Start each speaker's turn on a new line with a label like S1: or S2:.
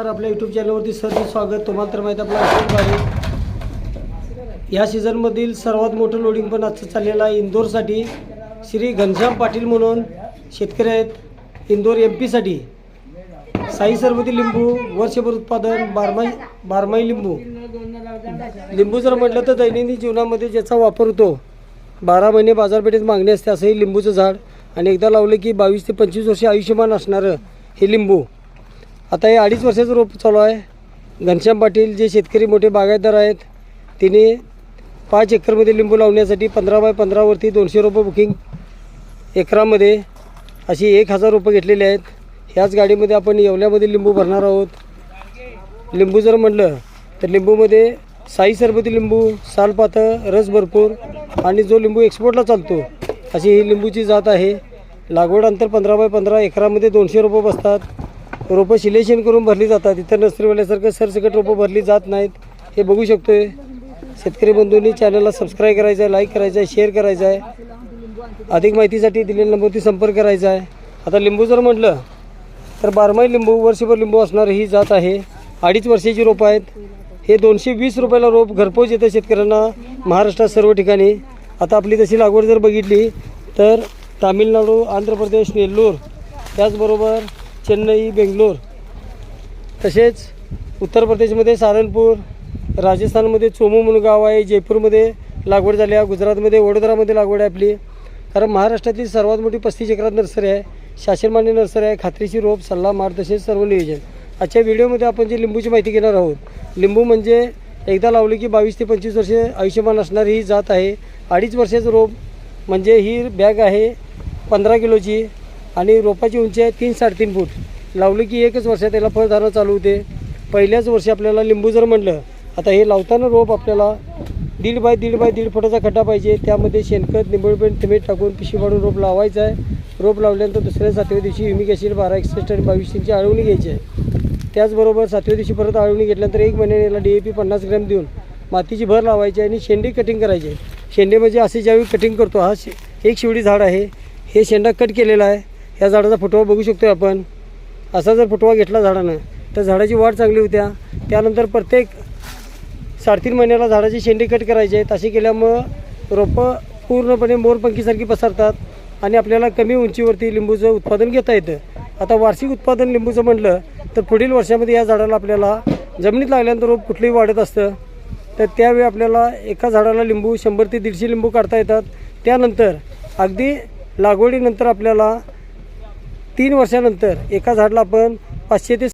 S1: तर आपल्या यूट्यूब चॅनलवरती सर स्वागत. तुम्हाला तर माहीत आपला अशोक या सीझनमधील सर्वात मोठं लोडिंग पण आजचं चाललेलं आहे इंदोरसाठी श्री घनश्याम पाटील म्हणून शेतकरी आहेत इंदोर एम पीसाठी साई सरबती लिंबू वर्षभर उत्पादन बारमाही बारमाही लिंबू. लिंबू जर म्हटलं तर दैनंदिन जीवनामध्ये ज्याचा वापर होतो बारा महिने बाजारपेठेत मागणी असते असं हे लिंबूचं झाड. आणि एकदा लावलं की बावीस ते पंचवीस वर्षे आयुष्यमान असणारं हे लिंबू. आता हे अडीच वर्षाचं रोप चालू आहे. घनश्याम पाटील जे शेतकरी मोठे बागायतदार आहेत तिने पाच एकरमध्ये लिंबू लावण्यासाठी पंधरा बाय पंधरावरती दोनशे रोपं बुकिंग एकरामध्ये अशी एक हजार रोपं घेतलेली आहेत. ह्याच गाडीमध्ये आपण येवल्यामध्ये लिंबू भरणार आहोत. लिंबू जर म्हटलं तर लिंबूमध्ये साई सरबती लिंबू सालपातळ रस भरपूर आणि जो लिंबू एक्सपोर्टला चालतो अशी ही लिंबूची जात आहे. लागवड अंतर पंधरा बाय पंधरा एकरामध्ये दोनशे रोपं बसतात. रोपं शिलेशन करून भरली जातात. इतर नर्सरीवाल्यासारखं सरसकट रोपं भरली जात नाहीत. हे बघू शकतो आहे शेतकरी बंधूंनी चॅनलला सबस्क्राईब करायचं आहे लाईक करायचं आहे शेअर करायचं आहे अधिक माहितीसाठी दिलेल्या नंबरवरती संपर्क करायचा आहे आता लिंबू जर म्हटलं तर बारमाही लिंबू वर्षभर लिंबू असणार ही जात आहे. अडीच वर्षाची रोपं आहेत. हे दोनशे वीस रुपयाला रोप घरपोच येतं शेतकऱ्यांना महाराष्ट्रात सर्व ठिकाणी. आता आपली तशी लागवड जर बघितली तर तामिळनाडू आंध्र प्रदेश नेल्लूर त्याचबरोबर चेन्नई बेंगलोर. तसेच उत्तर प्रदेशमध्ये सारनपूर राजस्थानमध्ये चोमू म्हणून गाव आहे जयपूरमध्ये लागवड झाली आहे गुजरातमध्ये वडोदरामध्ये लागवड आहे आपली. कारण महाराष्ट्रातील सर्वात मोठी पस्तीस एकरात नर्सरी आहे शासनमान्य नर्सरी आहे खात्रीशी रोप सल्ला मार्गदर्शन सर्व नियोजन. आजच्या व्हिडिओमध्ये आपण जी लिंबूची माहिती घेणार आहोत लिंबू म्हणजे एकदा लावली की बावीस ते पंचवीस वर्षे आयुष्यमान असणारी ही जात आहे. अडीच वर्षाचं रोप म्हणजे ही बॅग आहे पंधरा किलोची. आणि रोपाची उंची आहे तीन साडेतीन फूट. लावली की एकच वर्षात त्याला फळधारणा चालू होते. पहिल्याच वर्षी आपल्याला लिंबू जर म्हटलं आता हे लावताना रोप आपल्याला दीड बाय दीड बाय दीड फुटाचा खड्डा पाहिजे. त्यामध्ये शेणखत निंबळपेंट तिमीट टाकून पिशवी पाडून रोप लावायचं आहे. रोप लावल्यानंतर दुसऱ्या सातव्या दिवशी युमिक ॲसिड बारा एकसष्ट आणि बावीस इंची आळवणी घ्यायची आहे. त्याचबरोबर सातव्या दिवशी परत आळवणी घेतल्यानंतर एक महिन्याने याला डी ए पी पन्नास ग्रॅम देऊन मातीची भर लावायची आणि शेंडे कटिंग करायचे. शेंडे म्हणजे असे ज्यावेळी कटिंग करतो हा शे एक शिवडी झाड आहे. हे शेंडा कट केलेला आहे. ह्या झाडाचा फुटवा बघू शकतो आपण. असा जर फुटवा घेतला झाडानं तर झाडाची वाढ चांगली होत्या. त्यानंतर प्रत्येक साडेतीन महिन्याला झाडाची शेंडी कट करायचे आहेत केल्यामुळं रोपं पूर्णपणे मोरपंखीसारखी पसरतात आणि आपल्याला कमी उंचीवरती लिंबूचं उत्पादन घेता येतं. आता वार्षिक उत्पादन लिंबूचं म्हटलं तर पुढील वर्षामध्ये या झाडाला आपल्याला जमिनीत लागल्यानंतर रोप कुठलंही वाढत असतं तर त्यावेळी आपल्याला एका झाडाला लिंबू शंभर ते दीडशे लिंबू काढता येतात. त्यानंतर अगदी लागवडीनंतर आपल्याला तीन वर्षानंतर एका झाडाला आपण पाचशे ते